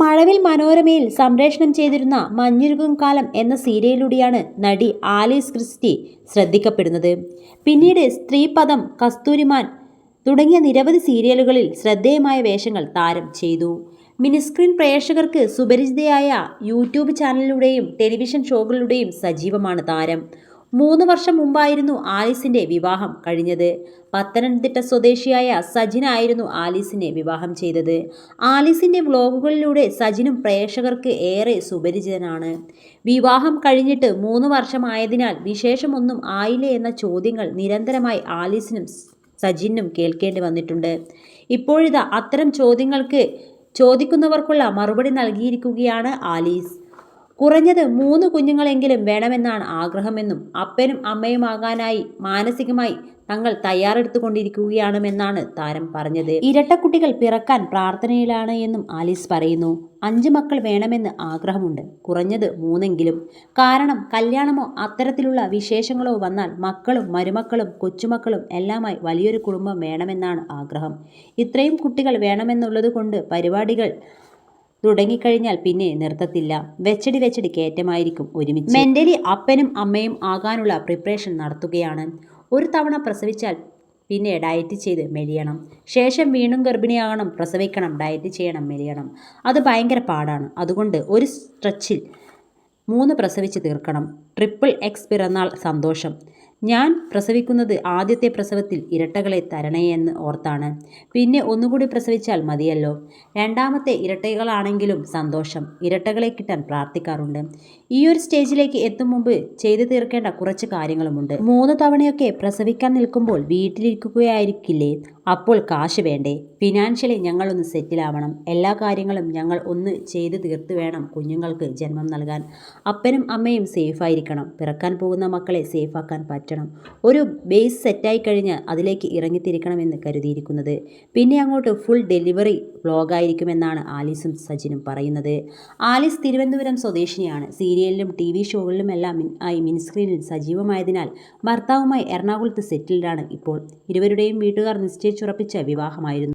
മഴവിൽ മനോരമയിൽ സംപ്രേഷണം ചെയ്തിരുന്ന മഞ്ഞുരുകും കാലം എന്ന സീരിയലിലൂടെയാണ് നടി ആലീസ് ക്രിസ്റ്റി ശ്രദ്ധിക്കപ്പെടുന്നത്. പിന്നീട് സ്ത്രീപദം കസ്തൂരിമാൻ തുടങ്ങിയ നിരവധി സീരിയലുകളിൽ ശ്രദ്ധേയമായ വേഷങ്ങൾ താരം ചെയ്തു. മിനിസ്ക്രീൻ പ്രേക്ഷകർക്ക് സുപരിചിതയായ യൂട്യൂബ് ചാനലിലൂടെയും ടെലിവിഷൻ ഷോകളിലൂടെയും സജീവമാണ് താരം. മൂന്ന് വർഷം മുമ്പായിരുന്നു ആലീസിന്റെ വിവാഹം കഴിഞ്ഞത്. പത്തനംതിട്ട സ്വദേശിയായ സജിനായിരുന്നു ആലീസിനെ വിവാഹം ചെയ്തത്. ആലീസിന്റെ വ്ലോഗുകളിലൂടെ സജിനും പ്രേക്ഷകർക്ക് ഏറെ സുപരിചിതനാണ്. വിവാഹം കഴിഞ്ഞിട്ട് മൂന്ന് വർഷമായതിനാൽ വിശേഷമൊന്നും ആയില്ലേ എന്ന ചോദ്യങ്ങൾ നിരന്തരമായി ആലീസിനും സജിനും കേൾക്കേണ്ടി വന്നിട്ടുണ്ട്. ഇപ്പോഴിതാ അത്തരം ചോദ്യങ്ങൾക്ക് ചോദിക്കുന്നവർക്കുള്ള മറുപടി നൽകിയിരിക്കുകയാണ് ആലീസ്. കുറഞ്ഞത് മൂന്ന് കുഞ്ഞുങ്ങളെങ്കിലും വേണമെന്നാണ് ആഗ്രഹമെന്നും അപ്പനും അമ്മയുമാകാനായി മാനസികമായി തങ്ങൾ തയ്യാറെടുത്തുകൊണ്ടിരിക്കുകയാണെന്നാണ് താരം പറഞ്ഞത്. ഇരട്ടക്കുട്ടികൾ പിറക്കാൻ പ്രാർത്ഥനയിലാണ് എന്നും ആലീസ് പറയുന്നു. അഞ്ച് മക്കൾ വേണമെന്ന് ആഗ്രഹമുണ്ട്. കുറഞ്ഞത് മൂന്നെങ്കിലും. കാരണം കല്യാണമോ അത്തരത്തിലുള്ള വിശേഷങ്ങളോ വന്നാൽ മക്കളും മരുമക്കളും കൊച്ചുമക്കളും എല്ലാമായി വലിയൊരു കുടുംബം വേണമെന്നാണ് ആഗ്രഹം. ഇത്രയും കുട്ടികൾ വേണമെന്നുള്ളത് കൊണ്ട് പരിപാടികൾ തുടങ്ങിക്കഴിഞ്ഞാൽ പിന്നെ നിർത്തത്തില്ല. വെച്ചടി വെച്ചടി കയറ്റമായിരിക്കും ഒരുമിച്ച്. മെന്റലി അപ്പനും അമ്മയും ആകാനുള്ള പ്രിപ്പറേഷൻ നടത്തുകയാണ്. ഒരു തവണ പ്രസവിച്ചാൽ പിന്നെ ഡയറ്റ് ചെയ്ത് മെലിയണം. ശേഷം വീണ്ടും ഗർഭിണിയാകണം പ്രസവിക്കണം ഡയറ്റ് ചെയ്യണം മെലിയണം. അത് ഭയങ്കര പാടാണ്. അതുകൊണ്ട് ഒരു സ്ട്രെച്ചിൽ മൂന്ന് പ്രസവിച്ച് തീർക്കണം. ട്രിപ്പിൾ എക്സ് പിറന്നാൾ സന്തോഷം. ഞാൻ പ്രസവിക്കുന്നത് ആദ്യത്തെ പ്രസവത്തിൽ ഇരട്ടകളെ തരണേ എന്ന് ഓർത്താണ്. പിന്നെ ഒന്നുകൂടി പ്രസവിച്ചാൽ മതിയല്ലോ. രണ്ടാമത്തെ ഇരട്ടകളാണെങ്കിലും സന്തോഷം. ഇരട്ടകളെ കിട്ടാൻ പ്രാർത്ഥിക്കാറുണ്ട്. ഈ ഒരു സ്റ്റേജിലേക്ക് എത്തും മുമ്പ് ചെയ്തു തീർക്കേണ്ട കുറച്ച് കാര്യങ്ങളുമുണ്ട്. മൂന്ന് തവണയൊക്കെ പ്രസവിക്കാൻ നിൽക്കുമ്പോൾ വീട്ടിലിരിക്കുകയായിരിക്കില്ലേ? അപ്പോൾ കാശ് വേണ്ടേ? ഫിനാൻഷ്യലി ഞങ്ങളൊന്ന് സെറ്റിലാവണം. എല്ലാ കാര്യങ്ങളും ഞങ്ങൾ ഒന്ന് ചെയ്തു തീർത്ത് വേണം കുഞ്ഞുങ്ങൾക്ക് ജന്മം നൽകാൻ. അപ്പനും അമ്മയും സേഫായിരിക്കണം. പിറക്കാൻ പോകുന്ന മക്കളെ സേഫാക്കാൻ പറ്റണം. ഒരു ബേസ് സെറ്റായി കഴിഞ്ഞ് അതിലേക്ക് ഇറങ്ങിത്തിരിക്കണമെന്ന് കരുതിയിരിക്കുന്നത്. പിന്നെ അങ്ങോട്ട് ഫുൾ ഡെലിവറി വ്ളോഗായിരിക്കുമെന്നാണ് ആലീസും സജിനും പറയുന്നത്. ആലീസ് തിരുവനന്തപുരം സ്വദേശിനിയാണ്. സീരിയലിലും ടി വി ഷോകളിലുമെല്ലാം ആയി മിനിസ്ക്രീനിൽ സജീവമായതിനാൽ ഭർത്താവുമായി എറണാകുളത്ത് സെറ്റിൽഡാണ് ഇപ്പോൾ. ഇരുവരുടെയും വീട്ടുകാർ നിശ്ചയിച്ചുറപ്പിച്ച വിവാഹമായിരുന്നു.